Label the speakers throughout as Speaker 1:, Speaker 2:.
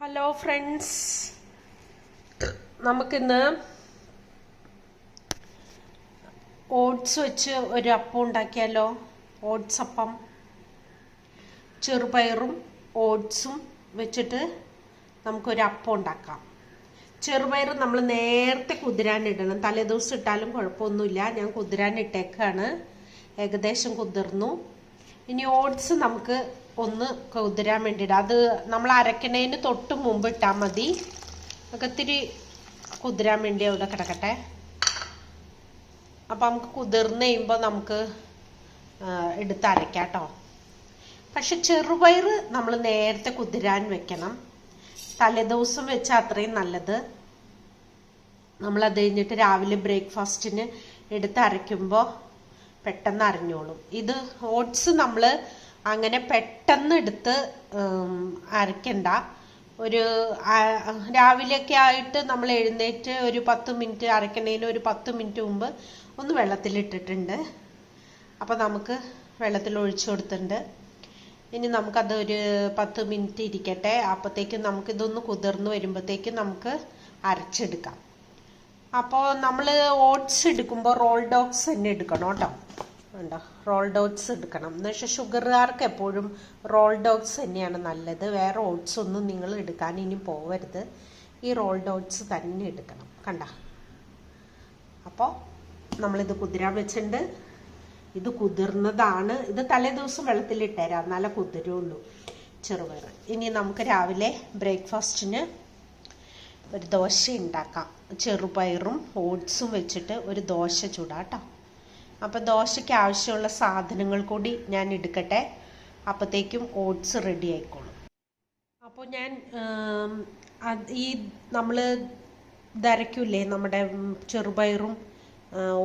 Speaker 1: Hello friends നമുക്കിന്ന് oats വെച്ച് ഒരു അപ്പം ഉണ്ടാക്കിയാലോ? ഓട്സ് അപ്പം. ചെറുപയറും ഓട്സും വെച്ചിട്ട് നമുക്കൊരു അപ്പം ഉണ്ടാക്കാം. ചെറുപയർ നമ്മൾ നേരത്തെ കുതിരാനിടണം തലേദിവസം ഇട്ടാലും കുഴപ്പമൊന്നുമില്ല. ഞാൻ കുതിരാനിട്ടേക്കാണ് ഏകദേശം കുതിർന്നു. ഇനി ഓട്സ് നമുക്ക് ഒന്ന് കുതിരാൻ വേണ്ടിയിട്ട്. അത് നമ്മൾ അരക്കണേന് തൊട്ട് മുമ്പ് ഇട്ടാൽ മതി. ഒക്കെ ഇത്തിരി കുതിരാൻ വേണ്ടി അവിടെ കിടക്കട്ടെ. അപ്പം നമുക്ക് കുതിർന്ന് കഴിയുമ്പോൾ നമുക്ക് എടുത്ത് അരക്കാട്ടോ കേട്ടോ. പക്ഷെ ചെറുപയർ നമ്മൾ നേരത്തെ കുതിരാൻ വെക്കണം. തലേദിവസം വെച്ചാൽ അത്രയും നല്ലത്. നമ്മൾ അത് കഴിഞ്ഞിട്ട് രാവിലെ ബ്രേക്ക്ഫാസ്റ്റിന് എടുത്ത് അരയ്ക്കുമ്പോൾ പെട്ടെന്ന് അരഞ്ഞോളും. ഇത് ഓട്സ് നമ്മൾ അങ്ങനെ പെട്ടെന്ന് എടുത്ത് ഉം, അരയ്ക്കണ്ട. ഒരു രാവിലെയൊക്കെ ആയിട്ട് നമ്മൾ എഴുന്നേറ്റ് ഒരു പത്ത് മിനിറ്റ് അരയ്ക്കണേന് ഒരു പത്ത് മിനിറ്റ് മുമ്പ് ഒന്ന് വെള്ളത്തിലിട്ടിട്ടുണ്ട് അപ്പോൾ നമുക്ക് വെള്ളത്തിൽ ഒഴിച്ചു കൊടുത്തിട്ടുണ്ട്. ഇനി നമുക്കത് ഒരു പത്ത് മിനിറ്റ് ഇരിക്കട്ടെ. അപ്പോഴത്തേക്കും നമുക്കിതൊന്ന് കുതിർന്ന് വരുമ്പോഴത്തേക്കും നമുക്ക് അരച്ചെടുക്കാം. അപ്പോൾ നമ്മൾ ഓട്സ് എടുക്കുമ്പോൾ റോൾ ഡോഗ്സ് തന്നെ എടുക്കണം കേട്ടോ. ഉണ്ടോ റോൾ ഡോട്ട്സ് എടുക്കണം. എന്ന് വെച്ചാൽ ഷുഗറുകാർക്ക് എപ്പോഴും റോൾ ഡോട്ട്സ് തന്നെയാണ് നല്ലത്. വേറെ ഓട്സ് ഒന്നും നിങ്ങൾ എടുക്കാൻ ഇനി പോവരുത്. ഈ റോൾ ഡോട്ട്സ് തന്നെ എടുക്കണം. കണ്ട? അപ്പോൾ നമ്മളിത് കുതിരാൻ വെച്ചിട്ടുണ്ട്. ഇത് കുതിർന്നതാണ്. ഇത് തലേ ദിവസം വെള്ളത്തിലിട്ടേരാം. എന്നാലേ കുതിരുള്ളൂ. ചെറുപയർ ഇനി നമുക്ക് രാവിലെ ബ്രേക്ക്ഫാസ്റ്റിന് ഒരു ദോശ ഉണ്ടാക്കാം. ചെറുപയറും ഓട്സും വെച്ചിട്ട് ഒരു ദോശ ചൂടാട്ടോ അപ്പം ദോശയ്ക്ക് ആവശ്യമുള്ള സാധനങ്ങൾ കൂടി ഞാൻ എടുക്കട്ടെ. അപ്പോഴത്തേക്കും ഓട്സ് റെഡി ആയിക്കോളും. അപ്പോൾ ഞാൻ ഈ നമ്മൾ ഇതരയ്ക്കൂലേ നമ്മുടെ ചെറുപയറും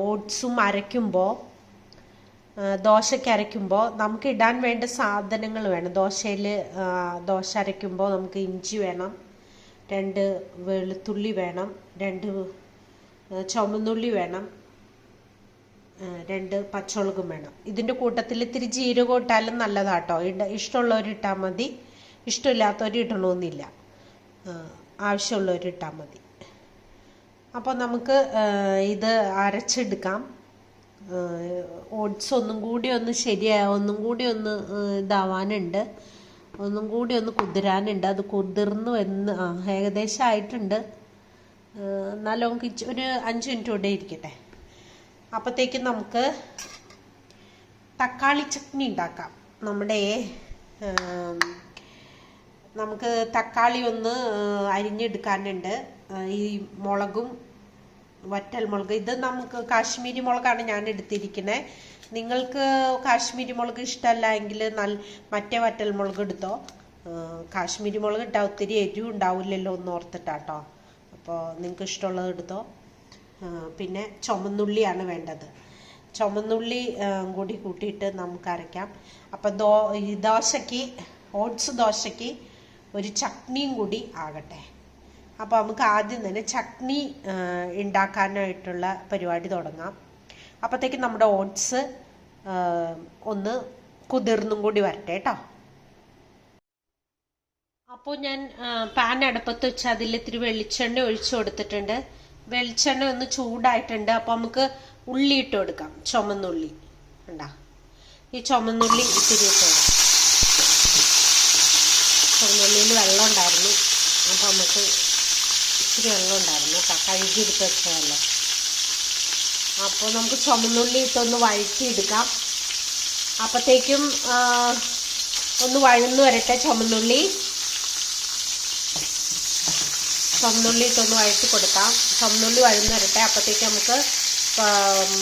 Speaker 1: ഓട്സും അരയ്ക്കുമ്പോൾ ദോശയ്ക്ക് അരയ്ക്കുമ്പോൾ നമുക്ക് ഇടാൻ വേണ്ട സാധനങ്ങൾ വേണം. ദോശയിൽ ദോശ അരയ്ക്കുമ്പോൾ നമുക്ക് ഇഞ്ചി വേണം രണ്ട് വെളുത്തുള്ളി വേണം രണ്ട് ചുമന്നുള്ളി വേണം രണ്ട് പച്ചമുളകും വേണം. ഇതിന്റെ കൂട്ടത്തിൽ ഇത്തിരി ജീരകം ഇട്ടാലും നല്ലതാട്ടോ. ഇട ഇഷ്ടമുള്ളവർ ഇട്ടാൽ മതി. ഇഷ്ടമില്ലാത്തവർ ഇടണമെന്നില്ല ആവശ്യമുള്ളവർ ഇട്ടാൽ മതി. അപ്പോൾ നമുക്ക് ഇത് അരച്ചെടുക്കാം. ഓട്സ് ഒന്നും കൂടി ഒന്ന് ശരിയാ ഒന്നും കൂടി ഒന്ന് ഇതാവാനുണ്ട്. ഒന്നും കൂടി ഒന്ന് കുതിരാനുണ്ട്. അത് കുതിർന്നു എന്ന് ഏകദേശം ആയിട്ടുണ്ട്. എന്നാലും ഒരു അഞ്ച് മിനിറ്റ് കൂടെ ഇരിക്കട്ടെ. അപ്പോഴത്തേക്കും നമുക്ക് തക്കാളി ചട്നി ഉണ്ടാക്കാം. നമ്മുടെ നമുക്ക് തക്കാളി ഒന്ന് അരിഞ്ഞെടുക്കാനുണ്ട്. ഈ മുളകും വറ്റൽ മുളക്. ഇത് നമുക്ക് കാശ്മീരി മുളകാണ് ഞാൻ എടുത്തിരിക്കുന്നത് നിങ്ങൾക്ക് കാശ്മീരി മുളക് ഇഷ്ടമല്ല എങ്കിൽ നല്ല മറ്റേ വറ്റൽ മുളക് എടുത്തോ. കാശ്മീരി മുളക് ഇട്ടാൽ ഒത്തിരി എരിവ് ഉണ്ടാവില്ലല്ലോ എന്ന് ഓർത്തിട്ടാട്ടോ. അപ്പോൾ നിങ്ങൾക്ക് ഇഷ്ടമുള്ളത് എടുത്തോ. പിന്നെ ചുമന്നുള്ളിയാണ് വേണ്ടത്. ചുമന്നുള്ളി കൂടി കൂട്ടിയിട്ട് നമുക്ക് അരയ്ക്കാം. അപ്പം ദോ ദോശയ്ക്ക് ഓട്സ് ദോശയ്ക്ക് ഒരു ചട്നിയും കൂടി ആകട്ടെ. അപ്പോൾ നമുക്ക് ആദ്യം തന്നെ ചട്നി ഉണ്ടാക്കാനായിട്ടുള്ള പരിപാടി തുടങ്ങാം. അപ്പോഴത്തേക്കും നമ്മുടെ ഓട്സ് ഒന്ന് കുതിർന്നും കൂടി വരട്ടെ കേട്ടോ അപ്പോൾ ഞാൻ പാൻ അടുപ്പത്ത് വെച്ച് അതിൽ ഇത്തിരി വെളിച്ചെണ്ണ ഒഴിച്ചു കൊടുത്തിട്ടുണ്ട്. വെളിച്ചെണ്ണ ഒന്ന് ചൂടായിട്ടുണ്ട്. അപ്പോൾ നമുക്ക് ഉള്ളി ഇട്ട് കൊടുക്കാം. ചുമന്നുള്ളി. ഉണ്ടാ ഈ ചുമന്നുള്ളി ഇത്തിരി ഇട്ട് കൊടുക്കാം. ചുമന്നുള്ളിയിൽ വെള്ളം ഉണ്ടായിരുന്നു. അപ്പോൾ നമുക്ക് ഇത്തിരി വെള്ളം ഉണ്ടായിരുന്നു. കഴുകി എടുത്ത് വെച്ചതല്ലേ. അപ്പോൾ നമുക്ക് ചുമന്നുള്ളി ഇട്ടൊന്ന് വഴറ്റിയെടുക്കാം അപ്പോഴത്തേക്കും ഒന്ന് വഴന്നു വരട്ടെ ചുമന്നുള്ളി. ചുമന്നുള്ളി ഇട്ടൊന്ന് വഴറ്റി കൊടുക്കാം. ചുമന്നുള്ളി വഴന്ന് വരട്ടെ. അപ്പോഴത്തേക്ക് നമുക്ക്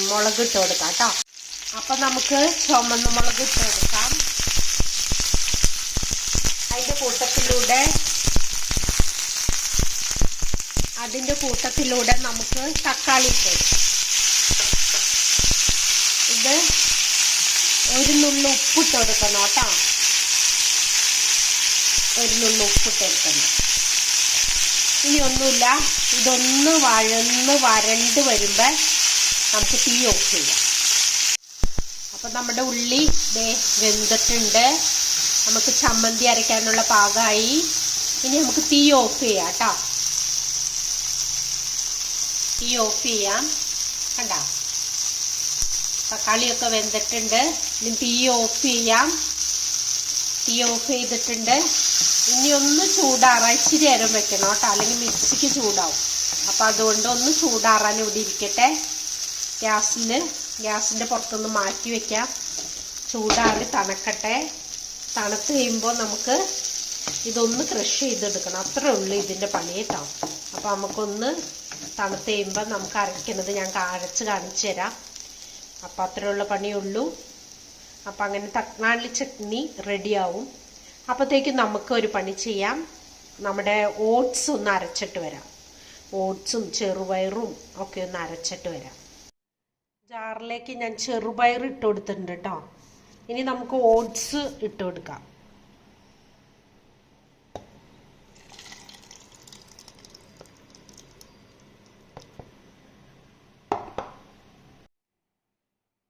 Speaker 1: മുളക് ഇട്ട് കൊടുക്കാം കേട്ടോ. അപ്പം നമുക്ക് ചുമന്ന മുളക് ഇട്ട് കൊടുക്കാം. അതിന്റെ കൂട്ടത്തിലൂടെ അതിന്റെ കൂട്ടത്തിലൂടെ നമുക്ക് തക്കാളി ഇട്ട് ഇത് ഒരു നുള്ളു ഉപ്പിട്ട് കൊടുക്കണം കേട്ടോ. ഒരു നുള്ളു ഉപ്പിട്ട് കൊടുക്കണം. ഇനി ഒന്നുമില്ല ഇതൊന്ന് വഴന്ന് വരണ്ട് വരുമ്പോൾ നമുക്ക് തീ ഓഫ് ചെയ്യാം. അപ്പം നമ്മുടെ ഉള്ളി ദേ വെന്തിട്ടുണ്ട്. നമുക്ക് ചമ്മന്തി അരയ്ക്കാനുള്ള പാകമായി. ഇനി നമുക്ക് തീ ഓഫ് ചെയ്യാം കേട്ടോ. തീ ഓഫ് ചെയ്യാം. കണ്ടോ? തക്കാളിയൊക്കെ വെന്തിട്ടുണ്ട്. ഇനി തീ ഓഫ് ചെയ്യാം. തീ ഓഫ് ചെയ്തിട്ടുണ്ട്. ഇനി ഒന്ന് ചൂടാറാൻ ഇച്ചിരി നേരം വെക്കണം കേട്ടോ. അല്ലെങ്കിൽ മിക്സിക്ക് ചൂടാവും. അപ്പം അതുകൊണ്ട് ഒന്ന് ചൂടാറാൻ ഇവിടെ ഇരിക്കട്ടെ. ഗ്യാസിൽ ഗ്യാസിന്റെ പുറത്തൊന്ന് മാറ്റി വെക്കാം. ചൂടാറി തണക്കട്ടെ. തണുത്ത് കഴിയുമ്പോൾ നമുക്ക് ഇതൊന്ന് ക്രഷ് ചെയ്തെടുക്കണം. അത്രേ ഉള്ളൂ ഇതിന്റെ പണി കേട്ടോ. അപ്പോൾ നമുക്കൊന്ന് തണുത്ത് കഴിയുമ്പോൾ നമുക്ക് അരയ്ക്കുന്നത് ഞാൻ അരച്ച് കാണിച്ചു തരാം. അപ്പം അത്രയുള്ള പണിയുള്ളൂ അപ്പം അങ്ങനെ തക്കാളി ചട്നി റെഡിയാവും അപ്പോഴത്തേക്കും നമുക്ക് ഒരു പണി ചെയ്യാം. നമ്മുടെ ഓട്സ് ഒന്ന് അരച്ചിട്ട് വരാം. ഓട്സും ചെറുപയറും ഒക്കെ ഒന്ന് അരച്ചിട്ട് വരാം. ജാറിലേക്ക് ഞാൻ ചെറുപയർ ഇട്ട് കൊടുത്തിട്ടുണ്ട് കേട്ടോ ഇനി നമുക്ക് ഓട്സ് ഇട്ട് കൊടുക്കാം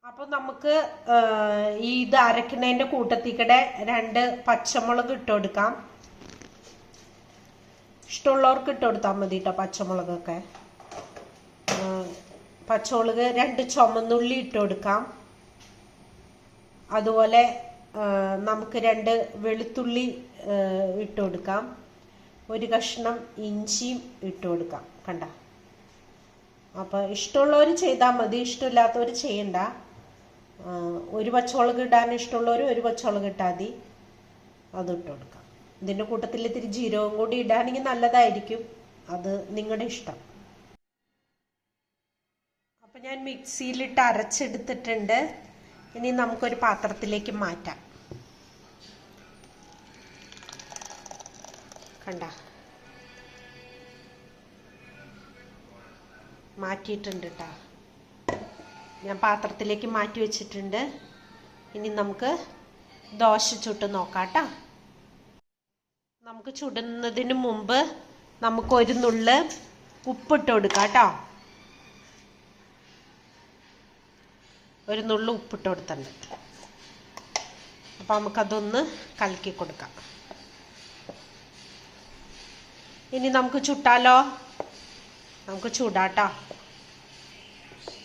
Speaker 1: അപ്പൊ നമുക്ക് ഈ ഇത് അരക്കുന്നതിന്റെ കൂട്ടത്തിക്കടെ രണ്ട് പച്ചമുളക് ഇട്ട് കൊടുക്കാം ഇഷ്ടമുള്ളവർക്ക് ഇട്ട് കൊടുത്താൽ മതി കേട്ടോ പച്ചമുളകൊക്കെ പച്ചമുളക് രണ്ട് ചുമന്നുള്ളി ഇട്ട് കൊടുക്കാം അതുപോലെ നമുക്ക് രണ്ട് വെളുത്തുള്ളി ഇട്ട് കൊടുക്കാം ഒരു കഷ്ണം ഇഞ്ചിയും ഇട്ട് കൊടുക്കാം കണ്ട? അപ്പോൾ ഇഷ്ടമുള്ളവർ ചെയ്താൽ മതി. ഇഷ്ടമില്ലാത്തവർ ചെയ്യണ്ട. ഒരു പച്ചമുളക് ഇടാൻ ഇഷ്ടമുള്ളവർ ഒരു പച്ചമുളക് ഇട്ടാൽ മതി. അത് ഇട്ട് കൊടുക്കാം. ഇതിന്റെ കൂട്ടത്തിൽ ഇത്തിരി ജീരകം കൂടി ഇടുകയാണെങ്കിൽ നല്ലതായിരിക്കും. അത് നിങ്ങളുടെ ഇഷ്ടം. അപ്പം ഞാൻ മിക്സിയിലിട്ട് അരച്ചെടുത്തിട്ടുണ്ട്. ഇനി നമുക്കൊരു പാത്രത്തിലേക്ക് മാറ്റാം. കണ്ട? മാറ്റിയിട്ടുണ്ട് കേട്ടോ ഞാൻ പാത്രത്തിലേക്ക് മാറ്റി വെച്ചിട്ടുണ്ട്. ഇനി നമുക്ക് ദോശ ചുട്ട് നോക്കാം കേട്ടോ നമുക്ക് ചുടുന്നതിന് മുമ്പ് നമുക്ക് ഒരു നുള്ള് ഉപ്പിട്ട് കൊടുക്കാം കേട്ടോ ഒരു നുള്ളു ഉപ്പിട്ട് കൊടുത്തിട്ടുണ്ട്. അപ്പം നമുക്കതൊന്ന് കലക്കി കൊടുക്കാം. ഇനി നമുക്ക് ചുട്ടാലോ? നമുക്ക് ചൂടാട്ടോ.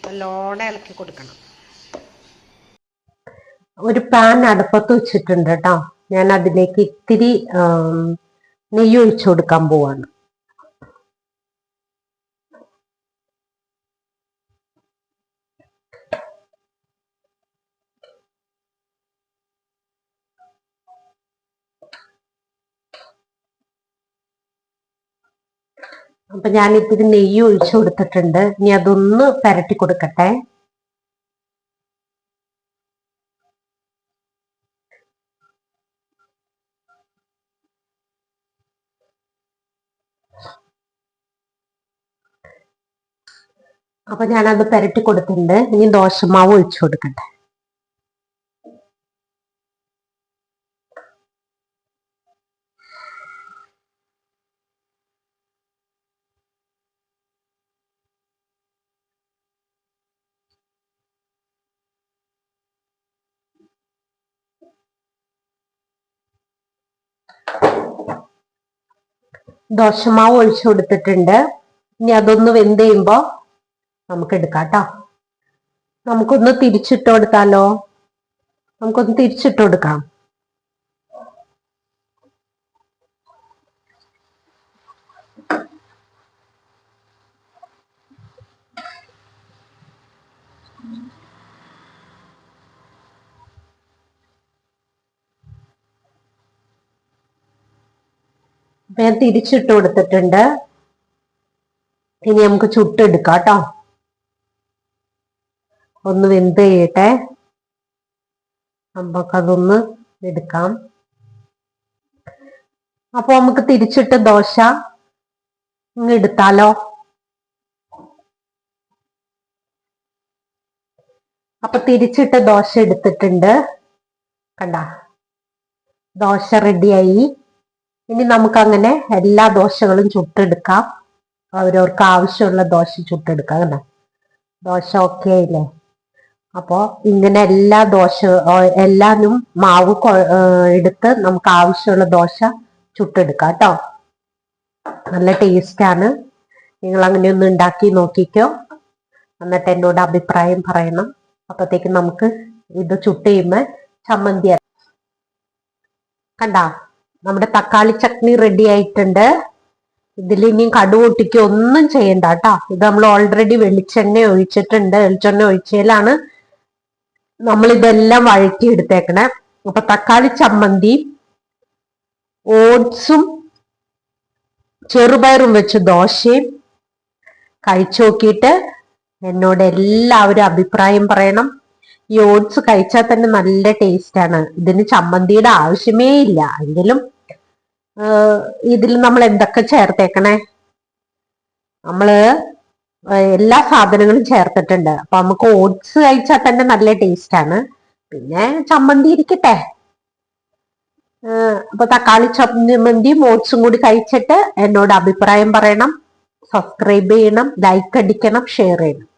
Speaker 1: നല്ലോണം ഇളക്കി കൊടുക്കണം.
Speaker 2: ഒരു പാൻ അടുപ്പത്ത് വെച്ചിട്ടുണ്ട് കേട്ടോ ഞാൻ അതിലേക്ക് ഇത്തിരി നെയ്യ് ഒഴിച്ചു കൊടുക്കാൻ പോവാണ്. അപ്പൊ ഞാൻ ഇത്തിരി നെയ്യ് ഒഴിച്ചു കൊടുത്തിട്ടുണ്ട്. ഇനി അതൊന്ന് പരട്ടി കൊടുക്കട്ടെ. അപ്പൊ ഞാനത് പരട്ടി കൊടുത്തിട്ടുണ്ട്. ഇനി ദോശമാവ് ഒഴിച്ചു കൊടുക്കട്ടെ. ദോശമാവ് ഒഴിച്ചു കൊടുത്തിട്ടുണ്ട്. ഇനി അതൊന്ന് വെന്ത് ചെയ്യുമ്പോ നമുക്ക് എടുക്കാം കേട്ടോ നമുക്കൊന്ന് തിരിച്ചിട്ട് കൊടുത്താലോ? നമുക്കൊന്ന് തിരിച്ചിട്ട് കൊടുക്കാം. ഞാൻ തിരിച്ചിട്ട് കൊടുത്തിട്ടുണ്ട്. ഇനി നമുക്ക് ചുട്ടെടുക്കാം കേട്ടോ. ഒന്ന് വെന്ത് ചെയ്യട്ടെ നമുക്കതൊന്ന് എടുക്കാം. അപ്പൊ നമുക്ക് തിരിച്ചിട്ട് ദോശ ഇങ്ങ് എടുത്താലോ? അപ്പൊ തിരിച്ചിട്ട് ദോശ എടുത്തിട്ടുണ്ട്. കണ്ട? ദോശ റെഡിയായി ഇനി നമുക്ക് അങ്ങനെ എല്ലാ ദോശകളും ചുട്ടെടുക്കാം. അവരവർക്ക് ആവശ്യമുള്ള ദോശ ചുട്ടെടുക്കാം അല്ലേ ദോശ ഓക്കെ ആയില്ലേ? അപ്പോ ഇങ്ങനെ എല്ലാ ദോശ എല്ലാനും മാവ് എടുത്ത് നമുക്ക് ആവശ്യമുള്ള ദോശ ചുട്ടെടുക്കാം കേട്ടോ. നല്ല ടേസ്റ്റാണ് നിങ്ങൾ അങ്ങനെ ഒന്ന് ഉണ്ടാക്കി നോക്കിക്കോ. എന്നിട്ട് എന്നോട് അഭിപ്രായം പറയണം. അപ്പത്തേക്ക് നമുക്ക് ഇത് ചുട്ട് കഴിയുമ്പോൾ ചമ്മന്തി കണ്ടാ? നമ്മുടെ തക്കാളി ചട്നി റെഡി ആയിട്ടുണ്ട്. ഇതിൽ ഇനിയും കടു ഒന്നും ചെയ്യണ്ട കേട്ടോ. ഇത് നമ്മൾ ഓൾറെഡി വെളിച്ചെണ്ണ ഒഴിച്ചിട്ടുണ്ട്. വെളിച്ചെണ്ണ ഒഴിച്ചതിലാണ് നമ്മൾ ഇതെല്ലാം വഴറ്റി എടുത്തേക്കണേ അപ്പൊ തക്കാളി ചമ്മന്തി ഓട്സും ചെറുപയറും വെച്ച് ദോശയും കഴിച്ചു നോക്കിയിട്ട് എന്നോട് എല്ലാവരും അഭിപ്രായം പറയണം. ഈ ഓട്സ് കഴിച്ചാൽ തന്നെ നല്ല ടേസ്റ്റ് ആണ്. ഇതിന് ചമ്മന്തിയുടെ ആവശ്യമേ ഇല്ല. എങ്കിലും ഇതിൽ നമ്മൾ എന്തൊക്കെ ചേർത്തേക്കണേ? നമ്മൾ എല്ലാ സാധനങ്ങളും ചേർത്തിട്ടുണ്ട്. അപ്പൊ നമുക്ക് ഓട്സ് കഴിച്ചാൽ തന്നെ നല്ല ടേസ്റ്റ് ആണ് പിന്നെ ചമ്മന്തി ഇരിക്കട്ടെ. അപ്പൊ തക്കാളി ചമ്മന്തിയും ഓട്സും കൂടി കഴിച്ചിട്ട് എന്നോട് അഭിപ്രായം പറയണം. സബ്സ്ക്രൈബ് ചെയ്യണം ലൈക്ക് അടിക്കണം ഷെയർ ചെയ്യണം.